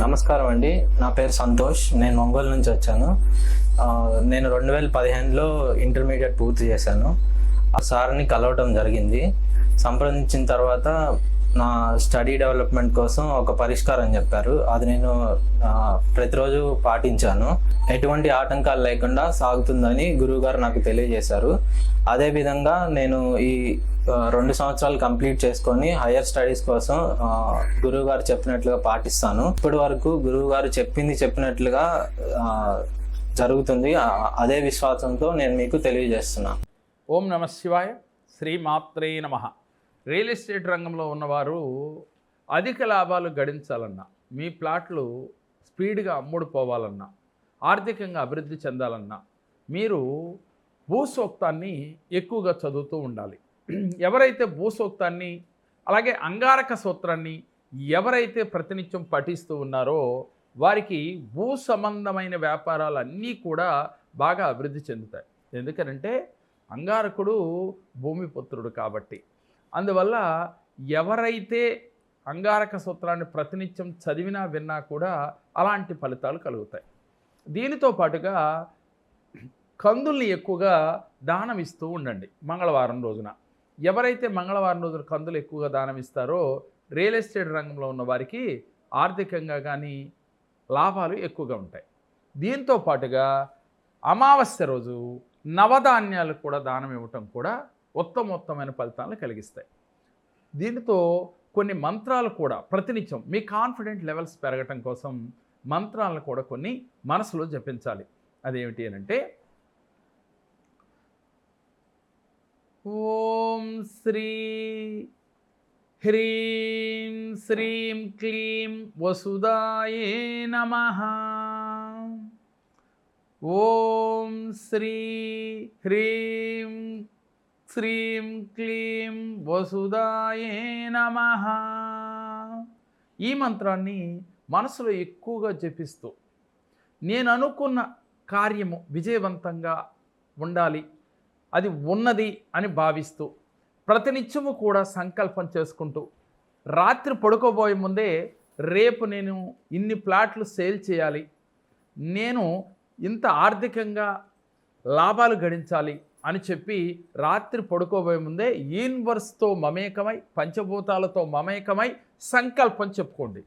నమస్కారం అండి. నా పేరు సంతోష్. నేను ఒంగోలు నుంచి వచ్చాను. నేను రెండు వేల పదిహేనులో ఇంటర్మీడియట్ పూర్తి చేశాను. ఆ సార్ని కలవటం జరిగింది. సంప్రదించిన తర్వాత నా స్టడీ డెవలప్మెంట్ కోసం ఒక పరిష్కారం చెప్పారు. అది నేను ప్రతిరోజు పాటించాను. ఎటువంటి ఆటంకాలు లేకుండా సాగుతుందని గురువుగారు నాకు తెలియజేశారు. అదేవిధంగా నేను ఈ రెండు సంవత్సరాలు కంప్లీట్ చేసుకొని హయ్యర్ స్టడీస్ కోసం గురువుగారు చెప్పినట్లుగా పాటిస్తాను. ఇప్పటి వరకు గురువుగారు చెప్పింది చెప్పినట్లుగా జరుగుతుంది. అదే విశ్వాసంతో నేను మీకు తెలియజేస్తున్నాను. ఓం నమ శివాయ. శ్రీమాత్రే నమ. రియల్ ఎస్టేట్ రంగంలో ఉన్నవారు అధిక లాభాలు గడించాలన్నా మీ ప్లాట్లు స్పీడ్గా అమ్ముడుపోవాలన్నా ఆర్థికంగా అభివృద్ధి చెందాలన్నా మీరు భూసూక్తాన్ని ఎక్కువగా చదువుతూ ఉండాలి. ఎవరైతే భూసూక్తాన్ని అలాగే అంగారక సూత్రాన్ని ఎవరైతే ప్రతినిత్యం పఠిస్తూ ఉన్నారో వారికి భూ సంబంధమైన వ్యాపారాలు అన్నీ కూడా బాగా అభివృద్ధి చెందుతాయి. ఎందుకనంటే అంగారకుడు భూమిపుత్రుడు కాబట్టి. అందువల్ల ఎవరైతే అంగారక సూత్రాన్ని ప్రతినిత్యం చదివినా విన్నా కూడా అలాంటి ఫలితాలు కలుగుతాయి. దీనితో పాటుగా కందుల్ని ఎక్కువగా దానం ఇస్తూ ఉండండి మంగళవారం రోజున. ఎవరైతే మంగళవారం రోజున కందులు ఎక్కువగా దానం ఇస్తారో రియల్ ఎస్టేట్ రంగంలో ఉన్న వారికి ఆర్థికంగా కానీ లాభాలు ఎక్కువగా ఉంటాయి. దీంతో పాటుగా అమావాస్య రోజు నవధాన్యాలు కూడా దానం ఇవ్వటం కూడా ఉత్తమోత్తమైన ఫలితాలను కలిగిస్తాయి. దీనితో కొన్ని మంత్రాలు కూడా ప్రతినిత్యం మీ కాన్ఫిడెంట్ లెవెల్స్ పెరగటం కోసం మంత్రాలను కూడా కొన్ని మనసులో జపించాలి. అదేమిటి అంటే ఓం శ్రీ హ్రీం శ్రీం క్లీం వసుదాయే నమ. ఓం శ్రీ హ్రీం శ్రీం క్లీం వసుదాయే నమ. ఈ మంత్రాన్ని మనసులో ఎక్కువగా జపిస్తూ నేను అనుకున్న కార్యము విజయవంతంగా ఉండాలి అది ఉన్నది అని భావిస్తూ ప్రతినిత్యము కూడా సంకల్పం చేసుకుంటూ రాత్రి పడుకోబోయే ముందే రేపు నేను ఇన్ని ప్లాట్లు సేల్ చేయాలి నేను ఇంత ఆర్థికంగా లాభాలు గడించాలి అని చెప్పి రాత్రి పడుకోబోయే ముందే యూనివర్స్తో మమేకమై పంచభూతాలతో మమేకమై సంకల్పం చెప్పుకోండి.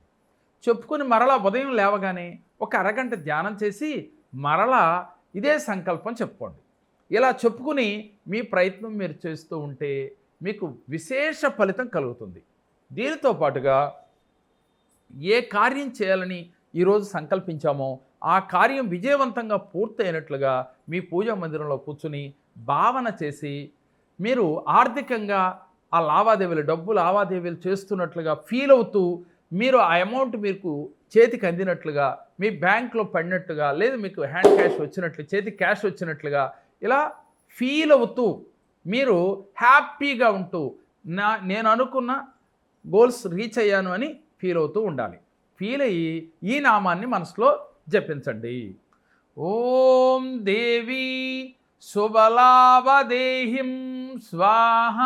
చెప్పుకుని మరలా ఉదయం లేవగానే ఒక అరగంట ధ్యానం చేసి మరలా ఇదే సంకల్పం చెప్పుకోండి. ఇలా చెప్పుకుని మీ ప్రయత్నం మీరు చేస్తూ ఉంటే మీకు విశేష ఫలితం కలుగుతుంది. దీనితో పాటుగా ఏ కార్యం చేయాలని ఈరోజు సంకల్పించామో ఆ కార్యం విజయవంతంగా పూర్తయినట్లుగా మీ పూజా మందిరంలో కూర్చుని భావన చేసి మీరు ఆర్థికంగా ఆ లావాదేవీలు డబ్బు లావాదేవీలు చేస్తున్నట్లుగా ఫీల్ అవుతూ మీరు ఆ అమౌంట్ మీకు చేతికి అందినట్లుగా మీ బ్యాంక్లో పడినట్టుగా లేదు మీకు హ్యాండ్ క్యాష్ వచ్చినట్లు చేతికి క్యాష్ వచ్చినట్లుగా ఇలా ఫీల్ అవుతూ మీరు హ్యాపీగా ఉంటూ నా నేను అనుకున్న గోల్స్ రీచ్ అయ్యాను అని ఫీల్ అవుతూ ఉండాలి. ఫీల్ అయ్యి ఈ నామాన్ని మనసులో జపించండి. ఓం దేవి శుభలాభదేహిం స్వాహ.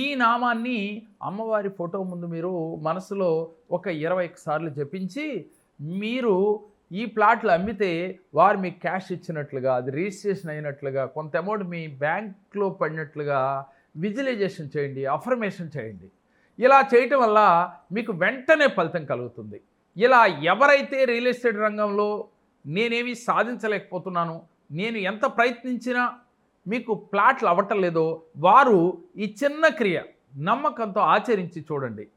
ఈ నామాన్ని అమ్మవారి ఫోటో ముందు మీరు మనసులో ఒక ఇరవై సార్లు జపించి మీరు ఈ ప్లాట్లు అమ్మితే వారు మీకు క్యాష్ ఇచ్చినట్లుగా అది రిజిస్ట్రేషన్ అయినట్లుగా కొంత అమౌంట్ మీ బ్యాంక్లో పడినట్లుగా విజువలైజేషన్ చేయండి అఫర్మేషన్ చేయండి. ఇలా చేయటం వల్ల మీకు వెంటనే ఫలితం కలుగుతుంది. ఇలా ఎవరైతే రియల్ ఎస్టేట్ రంగంలో నేనేమి సాధించలేకపోతున్నాను నేను ఎంత ప్రయత్నించినా మీకు ప్లాట్లు అవ్వటం లేదో వారు ఈ చిన్న క్రియ నమ్మకంతో ఆచరించి చూడండి.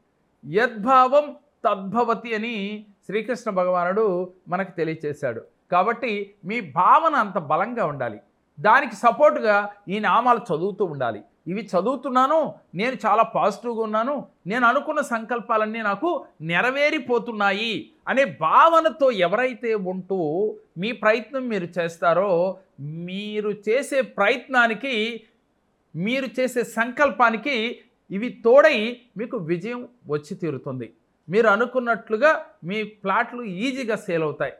యద్భావం తద్భవతి అని శ్రీకృష్ణ భగవానుడు మనకు తెలియచేశాడు. కాబట్టి మీ భావన అంత బలంగా ఉండాలి. దానికి సపోర్టుగా ఈ నామాలు చదువుతూ ఉండాలి. ఇవి చదువుతున్నాను నేను చాలా పాజిటివ్గా ఉన్నాను నేను అనుకున్న సంకల్పాలన్నీ నాకు నెరవేరిపోతున్నాయి అనే భావనతో ఎవరైతే ఉంటూ మీ ప్రయత్నం మీరు చేస్తారో మీరు చేసే ప్రయత్నానికి మీరు చేసే సంకల్పానికి ఇవి తోడై మీకు విజయం వచ్చి తీరుతుంది. మీరు అనుకున్నట్లుగా మీ ప్లాట్లు ఈజీగా సేల్ అవుతాయి.